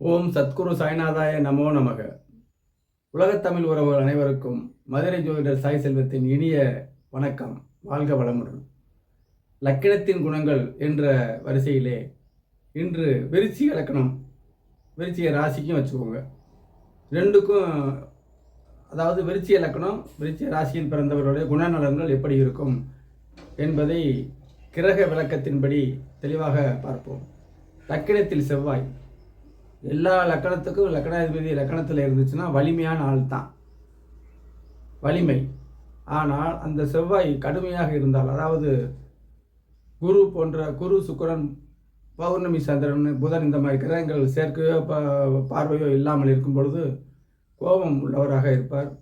ஓம் சத்குரு சாய்நாதாய நமோ நமக. உலகத்தமிழ் உறவுகள் அனைவருக்கும் மதுரை ஜோதிடர் சாய் செல்வத்தின் இனிய வணக்கம். வாழ்க வளமுடன். லக்கினத்தின் குணங்கள் என்ற வரிசையிலே இன்று விருச்சிக லக்கணம் விருச்சிக ராசிக்கும் வச்சுக்கோங்க. ரெண்டுக்கும் அதாவது விருச்சிக லக்கணம் விருச்சிக ராசியில் பிறந்தவர்களுடைய குணநலன்கள் எப்படி இருக்கும் என்பதை கிரக விளக்கத்தின்படி தெளிவாக பார்ப்போம். லக்கினத்தில் செவ்வாய் எல்லா லக்கணத்துக்கும் லக்கணாதிபதி லக்கணத்தில் இருந்துச்சுன்னா வலிமையான ஆள் தான். வலிமை. ஆனால் அந்த செவ்வாய் கடுமையாக இருந்தால் அதாவது குரு போன்ற குரு சுக்கரன் பௌர்ணமி சந்திரன் புதன் இந்த மாதிரி கிரகங்கள் சேர்க்கையோ ப- பார்வையோ இல்லாமல் இருக்கும் பொழுது கோபம் உள்ளவராக இருப்பார்.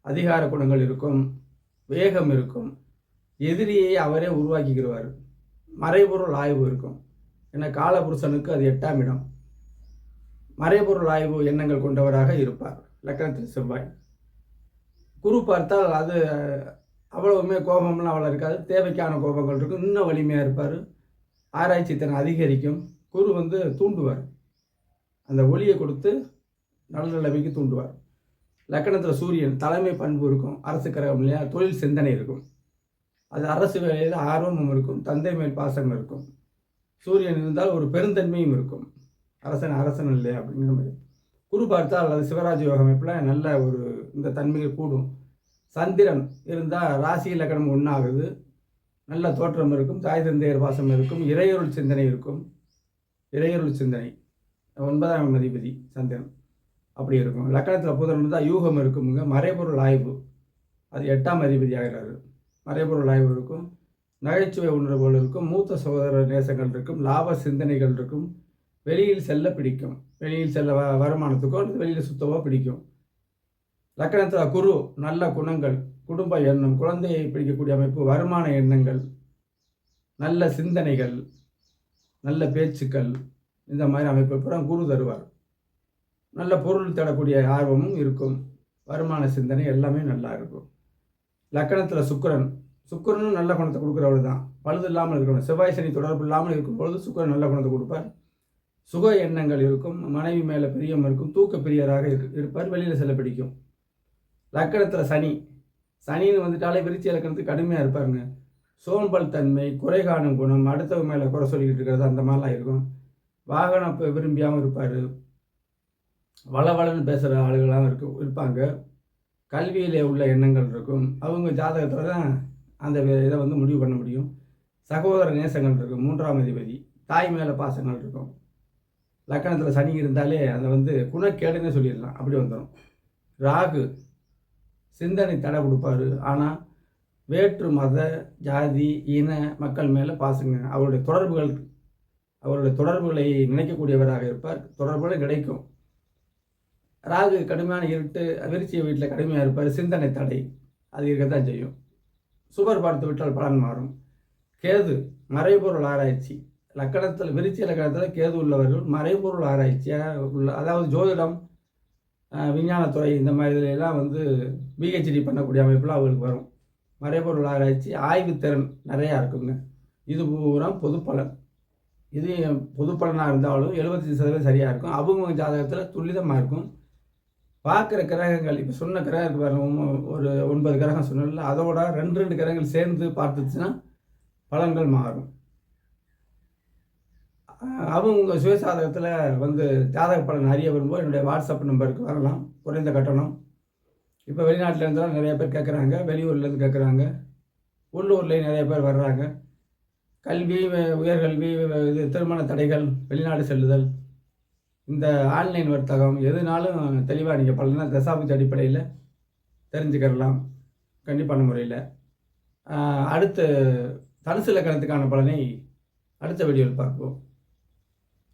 அதிகார குணங்கள் இருக்கும். வேகம் இருக்கும். எதிரியை அவரே உருவாக்கிக்கிறார் மறைபொருள் ஆய்வு இருக்கும். ஏன்னா காலபுருஷனுக்கு அது எட்டாம் இடம். மறைபொருள் ஆய்வு எண்ணங்கள் கொண்டவராக இருப்பார். லக்கணத்தில் செவ்வாய். குரு பார்த்தால் அது அவ்வளவுமே கோபம்லாம் அவ்வளோ இருக்காது. தேவைக்கான கோபங்கள் இருக்கும். இன்னும் வலிமையாக இருப்பார். ஆராய்ச்சி திறன் அதிகரிக்கும். குரு வந்து தூண்டுவார். அந்த ஒளியை கொடுத்து நல்ல நிலைமைக்கு தூண்டுவார். லக்கணத்தில் சூரியன் தலைமை பண்பு இருக்கும். அரசு கிரகம் இல்லையா? தொழில் சிந்தனை இருக்கும். அது அரசு வேலையில் ஆர்வமும் இருக்கும். தந்தை மேல் பாசம் இருக்கும். சூரியன் இருந்தால் ஒரு பெருந்தன்மையும் இருக்கும். அரசன் அரசன் இல்லை அப்படிங்கிற மாதிரி. குரு பார்த்தால் அல்லது சிவராஜ யோக அமைப்பில் நல்ல ஒரு இந்த தன்மைகள் கூடும். சந்திரன் இருந்தால் ராசி இலக்கணம் ஒன்றாகுது நல்ல தோற்றம் இருக்கும் தாய் தந்தையர் வாசம் இருக்கும் இறையருள் சிந்தனை இருக்கும். இறையொருள் சிந்தனை. ஒன்பதாம் அதிபதி சந்திரன். அப்படி இருக்கும். லக்கணத்தில் புதன் இருந்தால் யூகம் இருக்குமுங்க. மறைபொருள் ஆய்வு. அது எட்டாம் அதிபதி ஆகிறாரு. மறைபொருள் ஆய்வு இருக்கும். நகைச்சுவை உணர்வுகள் இருக்கும். மூத்த சகோதர நேசங்கள் இருக்கும். லாப சிந்தனைகள் இருக்கும். வெளியில் செல்ல பிடிக்கும். வெளியில் செல்ல வ வருமானத்துக்கோ அல்லது வெளியில் சுத்தவோ பிடிக்கும். லக்கணத்தில் குரு நல்ல குணங்கள் குடும்ப எண்ணம் குழந்தையை பிடிக்கக்கூடிய அமைப்பு வருமான எண்ணங்கள் நல்ல சிந்தனைகள் நல்ல பேச்சுக்கள் இந்த மாதிரி அமைப்பு அப்புறம் குரு தருவார். நல்ல பொருள் தேடக்கூடிய ஆர்வமும் இருக்கும். வருமான சிந்தனை எல்லாமே நல்லா இருக்கும். லக்கணத்தில் சுக்கிரன். சுக்கிரனும் நல்ல குணத்தை கொடுக்குறவர் தான் பழுது இல்லாமல் இருக்கணும். செவ்வாய் சனி தொடர்பு இல்லாமல் இருக்கும் பொழுது சுக்கிரன் நல்ல குணத்தை கொடுப்பார். சுக எண்ணங்கள் இருக்கும் மனைவி மேலே பிரியம் இருக்கும் தூக்க பிரியராக இரு- இருப்பார் வெளியில் செல்ல பிடிக்கும். லக்கணத்தில் சனி. சனின்னு வந்துட்டாலே விருச்சி இலக்கணத்துக்கு கடுமையாக இருப்பாருங்க. சோம்பல் தன்மை குறை காணும் குணம் அடுத்தவங்க மேலே குறை சொல்லிக்கிட்டு இருக்கிறது அந்த மாதிரிலாம் இருக்கும். வாகனம் இப்போ விரும்பியாமல் இருப்பார். வளவளன்னு பேசுகிற ஆளுகளாகவும் இருக்கும் இருப்பாங்க. கல்வியிலே உள்ள எண்ணங்கள் இருக்கும். அவங்க ஜாதகத்தில் தான் அந்த இதை வந்து முடிவு பண்ண முடியும். சகோதர நேசங்கள் இருக்கும் மூன்றாம் அதிபதி. தாய் மேலே பாசங்கள் இருக்கும். லக்கணத்தில் சனி இருந்தாலே அதை வந்து குணக்கேடுன்னு சொல்லிடலாம். அப்படி வந்துடும் ராகு சிந்தனை தடை கொடுப்பாரு. ஆனால் வேற்று மத ஜாதி இன மக்கள் மேலே பாசங்க. அவருடைய தொடர்புகள் அவருடைய தொடர்புகளை நினைக்கக்கூடியவராக இருப்பார். தொடர்புகள் கிடைக்கும். ராகு கடுமையான இருட்டு விருச்சிய வீட்டில் கடுமையாக இருப்பார். சிந்தனை தடை அது இருக்கத்தான் செய்யும். சுவர் பார்த்து விட்டால் பலன் மாறும். கேது மறைபொருள் ஆராய்ச்சி. லக்கணத்தில் விருச்சி லக்கணத்தில் கேது உள்ளவர்கள் மறைபொருள் ஆராய்ச்சியாக உள்ள அதாவது ஜோதிடம் விஞ்ஞானத்துறை இந்த மாதிரி எல்லாம் வந்து பிஹெச்டி பண்ணக்கூடிய அமைப்புலாம் அவங்களுக்கு வரும். மறைபொருள் ஆராய்ச்சி ஆய்வுத்திறன் நிறையா இருக்குங்க. இது பூரா பொதுப்பலன். இது பொது பலனாக இருந்தாலும் எழுபத்தஞ்சு சதவீதம் சரியாக இருக்கும். அவங்க ஜாதகத்தில் துல்லிதமாக இருக்கும். பார்க்குற கிரகங்கள் இப்போ சொன்ன கிரகம் பாருங்க ஒரு ஒன்பது கிரகம் சொன்னல அதோட ரெண்டு ரெண்டு கிரகங்கள் சேர்ந்து பார்த்துச்சுன்னா பலன்கள் மாறும். அவங்க உங்கள் சுயசாதகத்தில் வந்து ஜாதக பலன் அறிய விரும்பும்போது என்னுடைய வாட்ஸ்அப் நம்பருக்கு வரலாம். குறைந்த கட்டணம். இப்போ வெளிநாட்டில் இருந்தாலும் நிறைய பேர் கேட்குறாங்க வெளியூர்லேருந்து கேட்குறாங்க உள்ளூர்லேயும் நிறைய பேர் வர்றாங்க. கல்வி உயர்கல்வி இது திருமண தடைகள் வெளிநாடு செல்லுதல் இந்த ஆன்லைன் வர்த்தகம் எதுனாலும் தெளிவாக நீங்கள் பலனா தசாபுத்தி அடிப்படையில் தெரிஞ்சுக்கிறலாம். கண்டிப்பான முறையில். அடுத்து தனுசு இலக்கணத்துக்கான பலனை அடுத்த வீடியோவில் பார்ப்போம்.